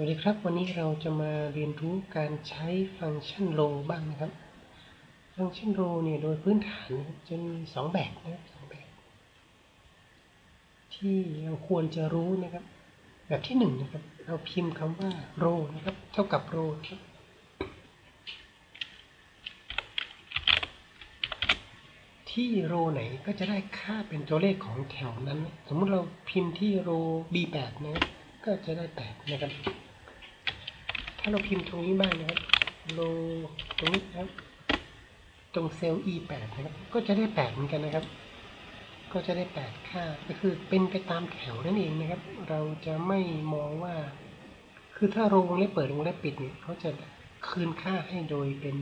วัสดีครับ วันนี้เราจะมาเรียนรู้การใช้ฟังก์ชัน row บ้างนะครับ ฟังก์ชัน row เนี่ยโดยพื้นฐานจะมีสองแบบนะครับสองแบบ ที่เราควรจะรู้นะครับ แบบที่หนึ่งนะครับ เราพิมพ์คำว่า row นะครับ เท่ากับ row ครับที่ row ไหนก็จะได้ค่าเป็นตัวเลขของแถวนั้น สมมุติเราพิมพ์ที่ row b8 นะครับก็จะได้ 8 นะครับาเราพิมพ์ตรงนี้บ้างนะครับ row ตรงนี้ครับ ตรงเซลล์ e8 นะครับ ก็จะได้ 8 เหมือนกันนะครับ ก็จะได้ 8 ค่า ก็คือเป็นไปตามแถวนั่นเองนะครับ เราจะไม่มองว่า คือถ้าโรงเล็บเปิดโรงเล็บปิดเนี่ยเขาจะคืนค่าให้โดยเป็น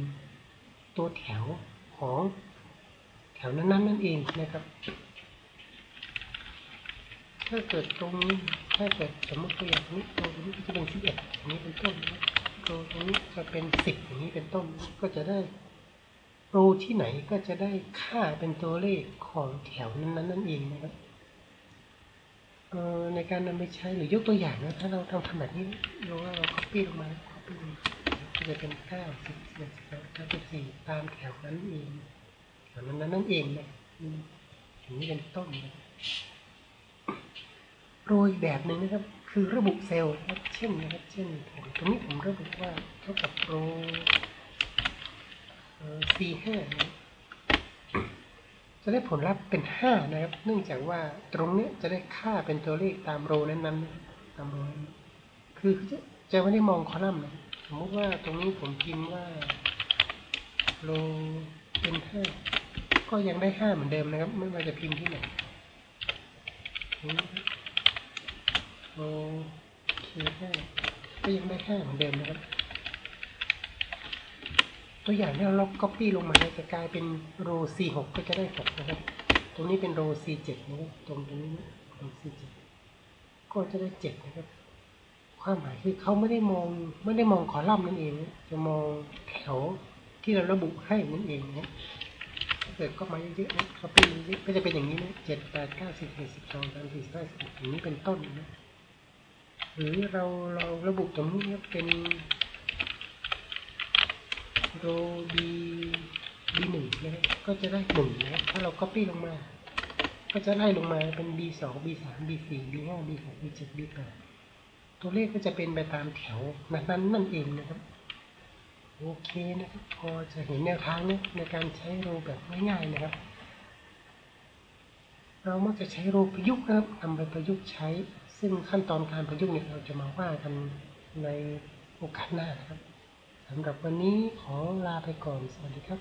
ตัวแถวของแถวนั้นๆนั่นเองนะครับ ถ้าเกิดตรงนี้ ถ้าเกิดสมมติตัวอย่างนี้ตรงนี้จะเป็น11อย่างนี้เป็นต้นนะตรงนี้จะเป็น10อย่างนี้เป็นต้นก็จะได้โรที่ไหนก็จะได้ค่าเป็นตัวเลขของแถวนั้นๆนั่นเองนะครับเอ่อในการนำไปใช้หรือยกตัวอย่างนะถ้าเราทำทำแบบนี้เราว่าเรา copy ลงมา copy ลงมาก็จะเป็น9 10 11 12 13ตามแถวนั้นเองแถวนั้นนั่นเองนะอย่างนี้เป็นต้นนะ โรยแบบหนึ่งนะครับ คือระบุเซลล์นะครับเช่นนะครับ เช่นผมตรงนี้ผมระบุว่าเท่ากับโร C5 นะจะได้ผลลัพธ์เป็น 5 นะครับ เนื่องจากว่าตรงนี้จะได้ค่าเป็นตัวเลขตามโรนั้นๆ ตามโรนั้นคือจะจะไม่ได้มองคอลัมน์นะสมมติว่าตรงนี้ผมพิมพ์ว่าโรเป็น 5 ก็ยังได้ 5 เหมือนเดิมนะครับ ไม่ว่าจะพิมพ์ที่ไหน โอเคห้าก็ยังได้ห้าเหมือนเดิมนะครับ ตัวอย่างที่เราล็อก copy ลงมาจะกลายเป็น row c6 ก็จะได้ 6 นะครับ ตรงนี้เป็น row c7 นะครับ ตรงตรงนี้ row c7 ก็จะได้ 7 นะครับ ความหมายคือเขาไม่ได้มองไม่ได้มองคอลัมน์นั่นเอง จะมองแถวที่เราระบุให้นั่นเองนะถ้าเกิดก็มาเยอะๆนะ copy เยอะๆก็จะเป็นอย่างนี้นะ7 8 9 10 11 12 13 14 15 16อย่างนี้เป็นต้นนะ หรือเราเราระบุตรงนี้ครับเป็นโร b b หนึ่งนะครับก็จะได้หนึ่งนะครับถ้าเรา copy ลงมา ก็จะไล่ลงมาเป็น b สอง b สาม b สี่ b ห้า b หก b เจ็ด b แปดตัวเลขก็จะเป็นไปตามแถวนั้นนั่นเองนะครับ โอเคนะครับ พอจะเห็นแนวทางนะในการใช้โรแบบง่ายๆนะครับ เรามักจะใช้โรประยุกต์นะครับนำไปประยุกต์ใช้ ซึ่งขั้นตอนการประยุกต์เนี่ยเราจะมาว่ากันในโอกาสหน้านะครับสำหรับวันนี้ขอลาไปก่อน สวัสดีครับ